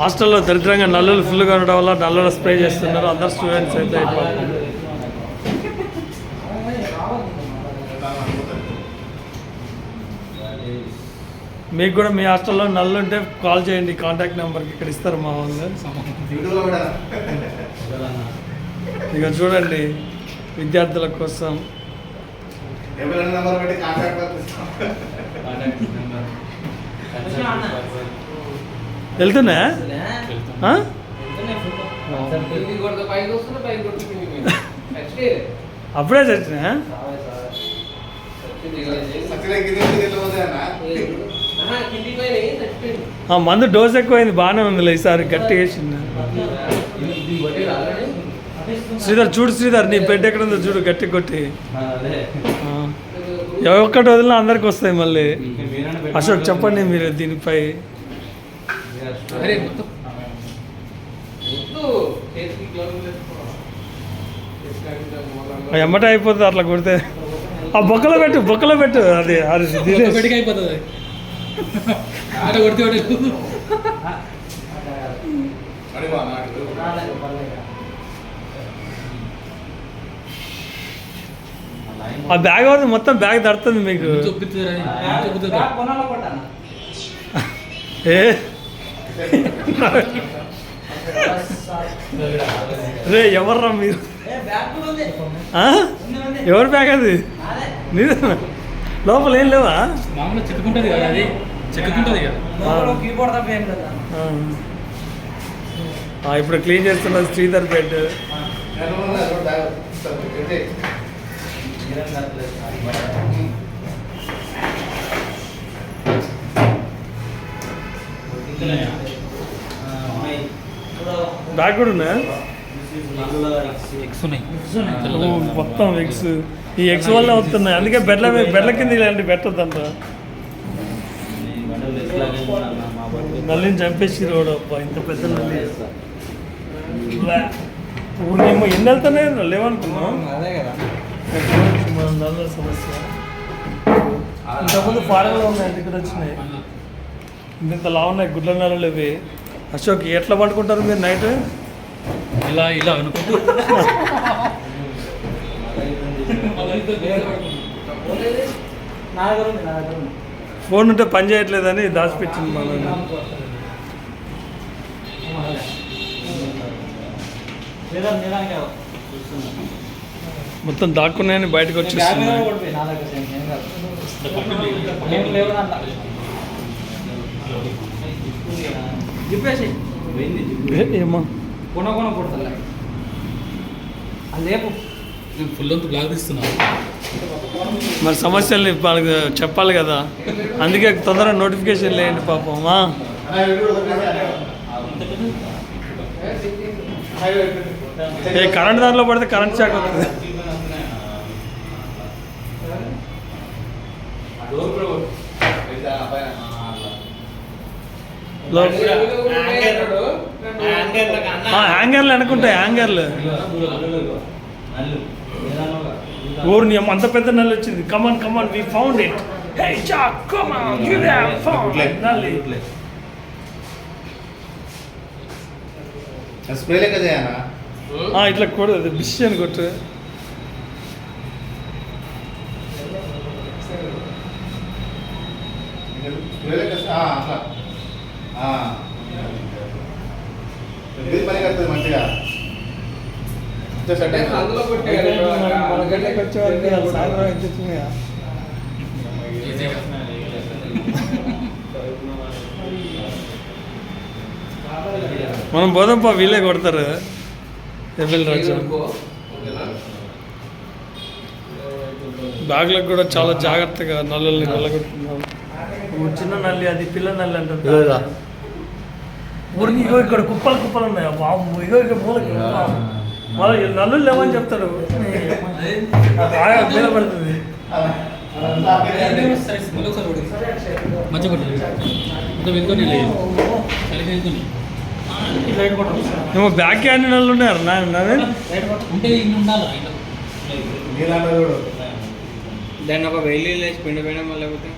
హాస్టల్లో దరిద్రంగా నల్లులు ఫుల్గా ఉండడం వల్ల నల్లులు స్ప్రే చేస్తున్నారు. అందరు స్టూడెంట్స్ అయితే. మీకు కూడా మీ హాస్టల్లో నల్లు ఉంటే కాల్ చేయండి. కాంటాక్ట్ నెంబర్కి ఇక్కడ ఇస్తారు మా వాళ్ళు. ఇక చూడండి విద్యార్థుల కోసం. నెంబర్ కాంటాక్ట్ పంపిస్తాం వెళ్తున్నా? అప్పుడే చచ్చిన మందు డోస్ ఎక్కువైంది బాగానే ఉంది ఈసారి గట్టి వేసింది శ్రీధర్ చూడు శ్రీధర్ నీ బెడ్ ఎక్కడ ఉందో చూడు గట్టి కొట్టి. ఆ. ఒక్కటి వదిలినా అందరికి వస్తాయి మళ్ళీ. అశోక్ చెప్పండి మీరు దీనిపై. ఆ ఎమ్మట అయిపోతుంది అట్లా కొడితే. ఆ బొక్కలో పెట్టు బొక్కలో పెట్టు. అది అది అయిపోతుంది. ఆట కొడితే ఒకటి మరి బా నాకు ఆ బ్యాగ్ అవుతుంది మొత్తం బ్యాగ్ తడుతుంది మీకు. ఏ? రే ఎవర్రా మీరు? ఎవరి బ్యాగ్ అది? నీది లోపల ఏం లేవా? చిక్కుకుంటుంది కదా అది. చిక్కుకుంటుంది కదా. ఆ. ఆ, ఇప్పుడు క్లీన్ చేస్తున్నది శ్రీధర్ బెడ్ నేను ఉన్నా, రోడ్ బ్యాగ్ కూడా ఉన్నాయా? ఎక్స్ ఉన్నాయి. ఓ, మొత్తం ఎగ్స్ ఈ ఎగ్స్ వల్ల వస్తున్నాయి. అందుకే బెడ్ల బెడ్ల కింద ఇలాంటి పెట్టొద్దంట. నల్లిని చంపేసి రోడ్ అబ్బా ఇంత పెద్ద నల్లి. ఊరికేమో ఎన్ని వెళ్తున్నాయి లేవనుకున్నాం సమస్య. ఇంతకుముందు ఫారెన్లో ఉన్నాయి ఇక్కడ వచ్చినాయి? ఇంత లా ఉన్నాయి గుడ్ల నల్లలు ఇవి. అశోక్ ఎట్లా పడుకుంటారు మీరు నైట్ ఇలా ఇలా అనుకుంటూ. ఫోన్ ఉంటే పని చేయట్లేదని దాచిపెట్టింది మనల్ని. మొత్తం దాక్కున్నాయని బయటకు వచ్చేస్తున్నాయి. ఏ, నేను ఫుల్ అంతా బ్లాక్ తీస్తున్నాను మరి సమస్యలు వాళ్ళకి చెప్పాలి కదా అందుకే తొందరగా నోటిఫికేషన్ లేండి పాపమ్మా ఏ కరెంట్ దాంట్లో పడితే కరెంట్ షాక్ అవుతుంది ఇదా, హ్యాంగర్లు అనుకుంటాయి హ్యాంగర్లు ఊరిని అంత పెద్ద నల్లి వచ్చింది. Come on come on we found it hey చా come on you have found నల్లి. స్ప్రే లెక్క చేయనా ఆ, ఇట్లా కొడు అది బిష్ అని కొట్టు ఆ, అట్లా. ఇది పని కడుతుంది మంచిగా? సెట్ అయింది. మన గడ్డకి సాయంత్రం ఎంత మనం పోదాంపా వీళ్ళే కొడతారు. ఎమ్మెల్యే రాజు. బ్యాగ్లకు కూడా చాలా జాగ్రత్తగా నల్లల్ని వెళ్ళగొట్టుకున్నాం ఓ చిన్న నల్లి అది పిల్ల నల్లి అంటారు ఊరికి ఇగో ఇక్కడ కుప్పలు కుప్పలు ఉన్నాయి. వామ్మో, ఇగో ఇక్కడ మూలకి మళ్ళీ నల్లు లేవని చెప్తాడు. బాగా మీద పడుతుంది. మంచిగా వెళ్తుంది లేదు. వెళ్తుంది ఏమో బ్యాగ్ అన్ని నల్లు ఉన్నారు దాన్ని ఒక వెల్లి లేచి పిండి పోయినా మళ్ళీ లేకపోతే